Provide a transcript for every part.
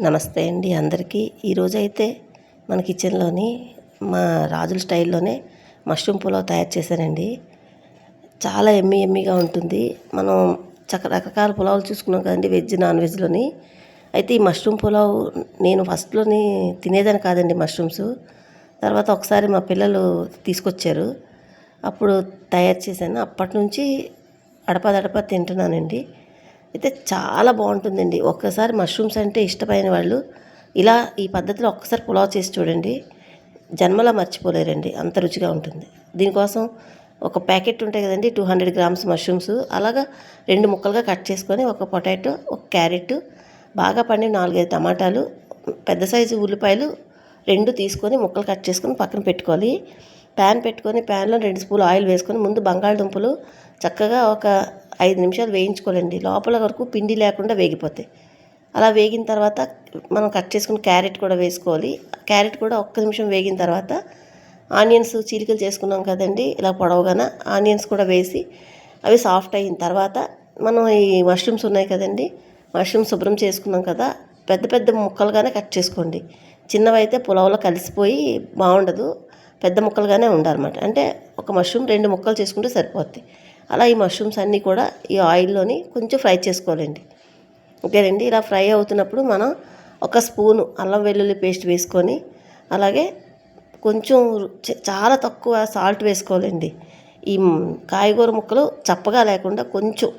నమస్తే అండి అందరికీ. ఈరోజైతే మన కిచెన్లోని మా రాజుల స్టైల్లోనే మష్రూమ్ పులావ్ తయారు చేశానండి. చాలా ఎమ్మి ఎమ్మిగా ఉంటుంది. మనం చక్క రకరకాల పులావులు చూసుకున్నాం కదండి వెజ్ నాన్ వెజ్లోని. అయితే ఈ మష్రూమ్ పులావ్ నేను ఫస్ట్లోని తినేదాన్ని కాదండి మష్రూమ్స్. తర్వాత ఒకసారి మా పిల్లలు తీసుకొచ్చారు. అప్పుడు తయారు చేశాను. అప్పటి నుంచి అడపదడప తింటున్నానండి. అయితే చాలా బాగుంటుందండి. ఒక్కసారి మష్రూమ్స్ అంటే ఇష్టమైన వాళ్ళు ఇలా ఈ పద్ధతిలో ఒక్కసారి పులావ్ చేసి చూడండి. జన్మలా మర్చిపోలేరండి. అంత రుచిగా ఉంటుంది. దీనికోసం ఒక ప్యాకెట్ ఉంటాయి కదండి టూ హండ్రెడ్ గ్రామ్స్ మష్రూమ్స్ అలాగా రెండు ముక్కలుగా కట్ చేసుకొని ఒక పొటాటో ఒక క్యారెట్ బాగా పండిన నాలుగైదు టమాటాలు పెద్ద సైజు ఉల్లిపాయలు రెండు తీసుకొని ముక్కలు కట్ చేసుకొని పక్కన పెట్టుకోవాలి. ప్యాన్ పెట్టుకొని ప్యాన్లో రెండు స్పూన్లు ఆయిల్ వేసుకొని ముందు బంగాళదుంపలు చక్కగా ఒక ఐదు నిమిషాలు వేయించుకోవాలండి. లోపల వరకు పిండి లేకుండా వేగిపోతాయి. అలా వేగిన తర్వాత మనం కట్ చేసుకున్న క్యారెట్ కూడా వేసుకోవాలి. క్యారెట్ కూడా ఒక్క నిమిషం వేగిన తర్వాత ఆనియన్స్ చీలికలు చేసుకున్నాం కదండి ఇలా పొడవుగాన ఆనియన్స్ కూడా వేసి అవి సాఫ్ట్ అయిన తర్వాత మనం ఈ మష్రూమ్స్ ఉన్నాయి కదండి మష్రూమ్స్ శుభ్రం చేసుకున్నాం కదా పెద్ద పెద్ద ముక్కలుగానే కట్ చేసుకోండి. చిన్నవైతే పులావులో కలిసిపోయి బాగుండదు. పెద్ద ముక్కలుగానే ఉండాలన్నమాట. అంటే ఒక మష్రూమ్ రెండు ముక్కలు చేసుకుంటే సరిపోద్ది. అలా ఈ మష్రూమ్స్ అన్నీ కూడా ఈ ఆయిల్లోని కొంచెం ఫ్రై చేసుకోవాలండి. ఓకేనండి ఇలా ఫ్రై అవుతున్నప్పుడు మనం ఒక స్పూను అల్లం వెల్లుల్లి పేస్ట్ వేసుకొని అలాగే కొంచెం చాలా తక్కువ సాల్ట్ వేసుకోవాలండి. ఈ కాయగూర ముక్కలు చప్పగా లేకుండా కొంచెం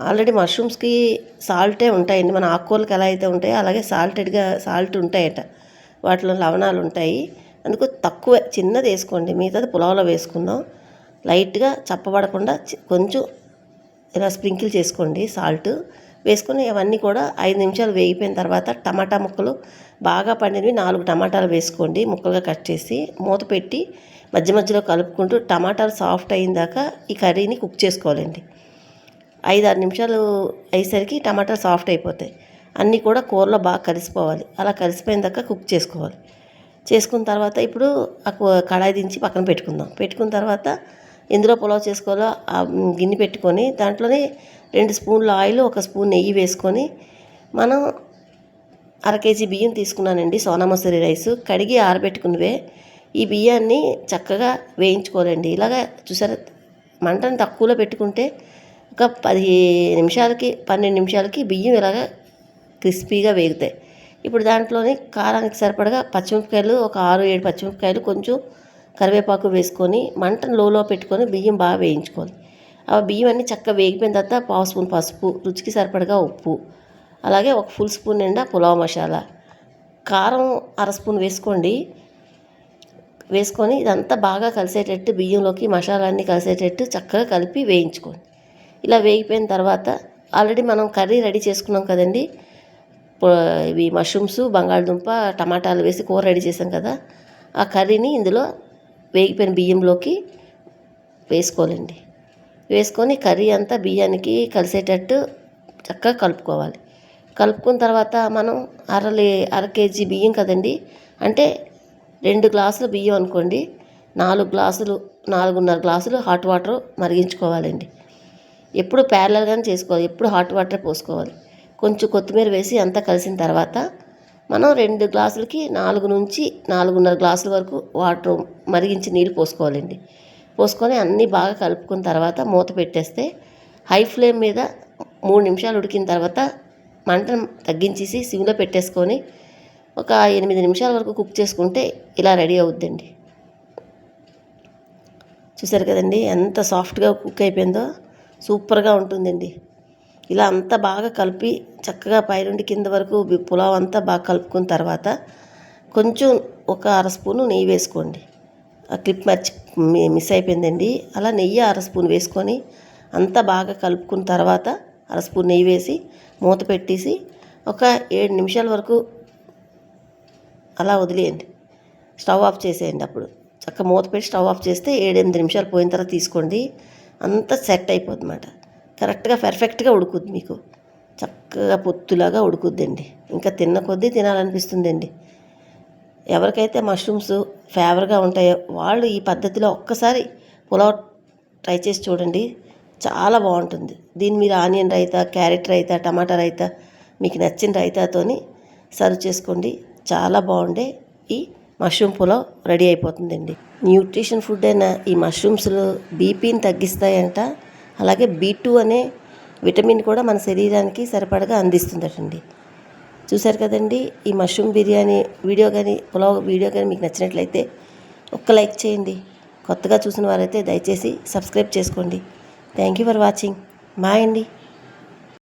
ఆల్రెడీ మష్రూమ్స్కి సాల్టే ఉంటాయండి. మన ఆకుకూరలకు ఎలా అయితే ఉంటాయో అలాగే సాల్టెడ్గా సాల్ట్ ఉంటాయట. వాటిలో లవణాలు ఉంటాయి అందుకు తక్కువే చిన్నది వేసుకోండి. మిగతాది పులావ్లో వేసుకుందాం. లైట్గా చప్పబడకుండా కొంచెం ఇలా స్ప్రింకిల్ చేసుకోండి సాల్ట్. వేసుకుని అవన్నీ కూడా ఐదు నిమిషాలు వేగిపోయిన తర్వాత టమాటా ముక్కలు బాగా పండినవి నాలుగు టమాటాలు వేసుకోండి ముక్కలుగా కట్ చేసి. మూత పెట్టి మధ్య మధ్యలో కలుపుకుంటూ టమాటాలు సాఫ్ట్ అయిన దాకా ఈ కర్రీని కుక్ చేసుకోవాలండి. ఐదు ఆరు నిమిషాలు అయ్యేసరికి టమాటాలు సాఫ్ట్ అయిపోతాయి. అన్నీ కూడా కూరలో బాగా కలిసిపోవాలి. అలా కలిసిపోయిన దాకా కుక్ చేసుకోవాలి. చేసుకున్న తర్వాత ఇప్పుడు ఆ కడాయి దించి పక్కన పెట్టుకుందాం. పెట్టుకున్న తర్వాత ఎందులో పులావ్ చేసుకోవాలో ఆ గిన్నె పెట్టుకొని దాంట్లోనే రెండు స్పూన్ల ఆయిల్ ఒక స్పూన్ నెయ్యి వేసుకొని మనం అర కేజీ బియ్యం తీసుకున్నానండి సోనా మసూరి రైస్. కడిగి ఆరబెట్టుకునివే ఈ బియ్యాన్ని చక్కగా వేయించుకోవాలండి. ఇలాగ చూసారా? మంటను తక్కువలో పెట్టుకుంటే ఒక పది నిమిషాలకి పన్నెండు నిమిషాలకి బియ్యం ఇలాగ క్రిస్పీగా వేగుతాయి. ఇప్పుడు దాంట్లోని కారానికి సరిపడగా పచ్చిమిరపకాయలు ఒక ఆరు ఏడు పచ్చిమిరపకాయలు కొంచెం కరివేపాకు వేసుకొని మంటను లోలో పెట్టుకొని బియ్యం బాగా వేయించుకోవాలి. ఆ బియ్యం అన్నీ చక్కగా వేగిపోయిన తర్వాత పావు స్పూన్ పసుపు రుచికి సరిపడగా ఉప్పు అలాగే ఒక ఫుల్ స్పూన్ నిండా పులావ్ మసాలా కారం అర స్పూన్ వేసుకోండి. వేసుకొని ఇదంతా బాగా కలిసేటట్టు బియ్యంలోకి మసాలా అన్నీ కలిసేటట్టు చక్కగా కలిపి వేయించుకోండి. ఇలా వేగిపోయిన తర్వాత ఆల్రెడీ మనం కర్రీ రెడీ చేసుకున్నాం కదండి ఇవి మష్రూమ్స్ బంగాళదుంప టమాటాలు వేసి కూర రెడీ చేసాం కదా. ఆ కర్రీని ఇందులో వేగిపోయిన బియ్యంలోకి వేసుకోవాలండి. వేసుకొని కర్రీ అంతా బియ్యానికి కలిసేటట్టు చక్కగా కలుపుకోవాలి. కలుపుకున్న తర్వాత మనం అరలే అర కేజీ బియ్యం కదండి. అంటే రెండు గ్లాసులు బియ్యం అనుకోండి. నాలుగు గ్లాసులు నాలుగున్నర గ్లాసులు హాట్ వాటర్ మరిగించుకోవాలండి. ఎప్పుడు ప్యారలల్గానే చేసుకోవాలి. ఎప్పుడు హాట్ వాటర్ పోసుకోవాలి. కొంచెం కొత్తిమీర వేసి అంతా కలిసిన తర్వాత మనం రెండు గ్లాసులకి నాలుగు నుంచి నాలుగున్నర గ్లాసుల వరకు వాటర్ మరిగించి నీళ్ళు పోసుకోవాలండి. పోసుకొని అన్నీ బాగా కలుపుకున్న తర్వాత మూత పెట్టేస్తే హై ఫ్లేమ్ మీద మూడు నిమిషాలు ఉడికిన తర్వాత మంటను తగ్గించేసి సిమ్లో పెట్టేసుకొని ఒక ఎనిమిది నిమిషాల వరకు కుక్ చేసుకుంటే ఇలా రెడీ అవుద్దండి. చూసారు కదండి ఎంత సాఫ్ట్గా కుక్ అయిపోయిందో సూపర్గా ఉంటుందండి. ఇలా అంతా బాగా కలిపి చక్కగా పైనుండి కింద వరకు పులావ్ అంతా బాగా కలుపుకున్న తర్వాత కొంచెం ఒక అర స్పూను నెయ్యి వేసుకోండి. ఆ క్లిప్ మర్చి మిస్ అయిపోయిందండి. అలా నెయ్యి అర స్పూన్ వేసుకొని అంతా బాగా కలుపుకున్న తర్వాత అర స్పూన్ నెయ్యి వేసి మూత పెట్టేసి ఒక ఏడు నిమిషాల వరకు అలా వదిలేయండి. స్టవ్ ఆఫ్ చేసేయండి అప్పుడు. చక్క మూత పెట్టి స్టవ్ ఆఫ్ చేస్తే ఏడెనిమిది నిమిషాలు పోయిన తర్వాత తీసుకోండి. అంతా సెట్ అయిపోతుంది అన్నమాట కరెక్ట్గా పర్ఫెక్ట్గా ఉడుకుద్ది మీకు. చక్కగా పొత్తులాగా ఉడుకుద్దండి. ఇంకా తిన్న కొద్దీ తినాలనిపిస్తుందండి. ఎవరికైతే మష్రూమ్స్ ఫేవర్గా ఉంటాయో వాళ్ళు ఈ పద్ధతిలో ఒక్కసారి పులావ్ ట్రై చేసి చూడండి. చాలా బాగుంటుంది. దీన్ని మీరు onion raita carrot raita tomato raita మీకు నచ్చిన రైతాతోని సర్వ్ చేసుకోండి. చాలా బాగుండే ఈ మష్రూమ్ పులావ్ రెడీ అయిపోతుందండి. న్యూట్రిషన్ ఫుడ్ అయినా ఈ మష్రూమ్స్లో బీపీని తగ్గిస్తాయంట. అలాగే బీ టూ అనే విటమిన్ కూడా మన శరీరానికి సరిపడగా అందిస్తుందటండి. చూశారు కదండి ఈ మష్రూమ్ బిర్యానీ వీడియో కానీ పులావ్ వీడియో కానీ మీకు నచ్చినట్లయితే ఒక్క లైక్ చేయండి. కొత్తగా చూసిన వారైతే దయచేసి సబ్స్క్రైబ్ చేసుకోండి. Thank you for watching. Bye అండి.